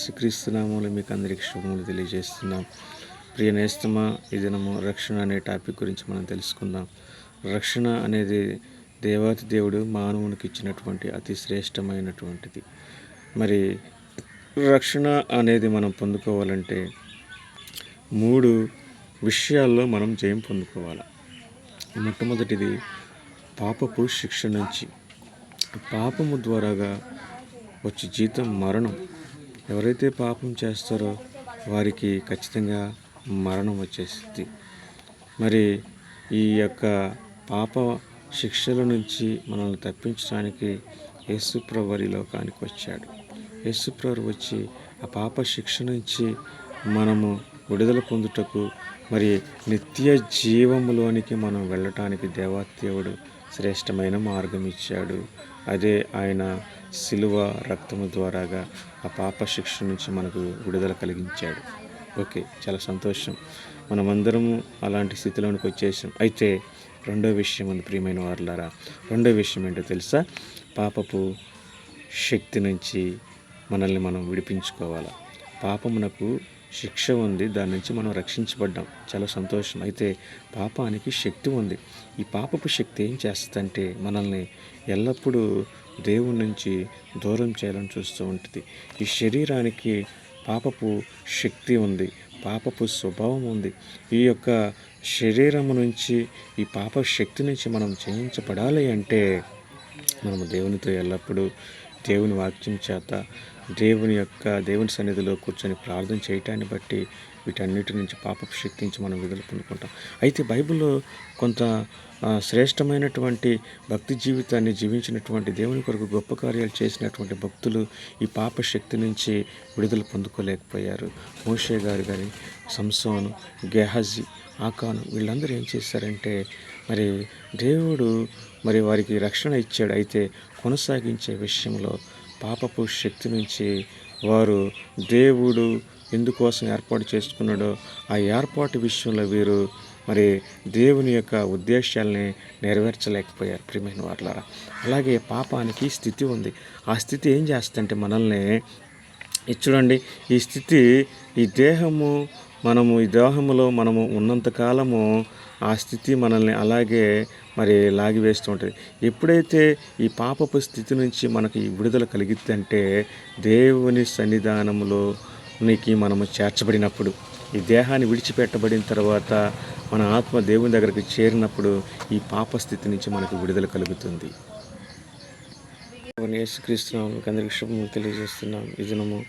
యేసుక్రీస్తునామూలు మీకు అందరికీ శుభములు తెలియజేస్తున్నాం. ప్రియ నేస్తమా ఈ దినము రక్షణ అనే టాపిక్ గురించి మనం తెలుసుకుందాం. రక్షణ అనేది దేవాతి దేవుడు మానవునికి ఇచ్చినటువంటి అతి శ్రేష్టమైనటువంటిది. మరి రక్షణ అనేది మనం పొందుకోవాలంటే మూడు విషయాల్లో మనం జయం పొందుకోవాలి. మొట్టమొదటిది పాపపు శిక్ష నుంచి. పాపము ద్వారాగా వచ్చే జీతం మరణం. ఎవరైతే పాపం చేస్తారో వారికి ఖచ్చితంగా మరణం వచ్చేస్తుంది. మరి ఈ యొక్క పాప శిక్షల నుంచి మనల్ని తప్పించడానికి యేసుప్రవరి లోకానికి వచ్చాడు. యేసుప్రభు వచ్చి ఆ పాప శిక్ష నుంచి మనము విడుదల పొందుటకు మరి నిత్య జీవములోనికి మనం వెళ్ళటానికి దేవాదేవుడు శ్రేష్టమైన మార్గం ఇచ్చాడు. అదే ఆయన శిలువ రక్తము ద్వారాగా ఆ పాప శిక్ష నుంచి మనకు విడుదల కలిగించాడు. ఓకే చాలా సంతోషం. మనమందరము అలాంటి స్థితిలోనికి వచ్చేసాం. అయితే రెండో విషయం అని ప్రియమైన వారులారా. రెండో విషయం ఏంటో తెలుసా? పాపపు శక్తి నుంచి మనల్ని మనం విడిపించుకోవాలి. పాపమునకు శిక్ష ఉంది దాని నుంచి మనం రక్షించబడ్డాం. చాలా సంతోషం. అయితే పాపానికి శక్తి ఉంది. ఈ పాపపు శక్తి ఏం చేస్తుందంటే మనల్ని ఎల్లప్పుడూ దేవుడి నుంచి దూరం చేయాలని చూస్తూ ఉంటుంది. ఈ శరీరానికి పాపపు శక్తి ఉంది పాపపు స్వభావం ఉంది. ఈ యొక్క శరీరము నుంచి ఈ పాప శక్తి నుంచి మనం జయించబడాలి అంటే మనము దేవునితో ఎల్లప్పుడూ దేవుని వాక్యం చేత దేవుని యొక్క దేవుని సన్నిధిలో కూర్చొని ప్రార్థన చేయటాన్ని బట్టి వీటన్నిటి నుంచి పాపపు శక్తి నుంచి మనం విడుదల పొందుకుంటాం. అయితే బైబిల్లో కొంత శ్రేష్టమైనటువంటి భక్తి జీవితాన్ని జీవించినటువంటి దేవుని కొరకు గొప్ప కార్యాలు చేసినటువంటి భక్తులు ఈ పాప శక్తి నుంచి విడుదల పొందుకోలేకపోయారు. మోషే గారు కానీ సంసోను గెహజీ ఆకాను వీళ్ళందరూ ఏం చేశారంటే మరి దేవుడు మరి వారికి రక్షణ ఇచ్చాడు. అయితే కొనసాగించే విషయంలో పాపపు శక్తి నుంచి వారు దేవుడు ఎందుకోసం ఏర్పాటు చేసుకున్నాడో ఆ ఏర్పాటు విషయంలో వీరు మరి దేవుని యొక్క ఉద్దేశాలని నెరవేర్చలేకపోయారు. ప్రియమైన వాళ్ళారా అలాగే పాపానికి స్థితి ఉంది. ఆ స్థితి ఏం చేస్తుందంటే మనల్ని చూడండి ఈ స్థితి ఈ దేహము మనము ఈ దేహములో మనము ఉన్నంత కాలము ఆ స్థితి మనల్ని అలాగే మరి లాగివేస్తూ ఉంటుంది. ఎప్పుడైతే ఈ పాపపు స్థితి నుంచి మనకి ఈ విడుదల కలిగిద్దంటే దేవుని సన్నిధానంలో నీకు మనము చేర్చబడినప్పుడు ఈ దేహాన్ని విడిచిపెట్టబడిన తర్వాత మన ఆత్మ దేవుని దగ్గరికి చేరినప్పుడు ఈ పాప స్థితి నుంచి మనకు విడుదల కలుగుతుంది. యేసుక్రీస్తునామం అందరికీ శుభం తెలియజేస్తున్నాం. ఈ దినము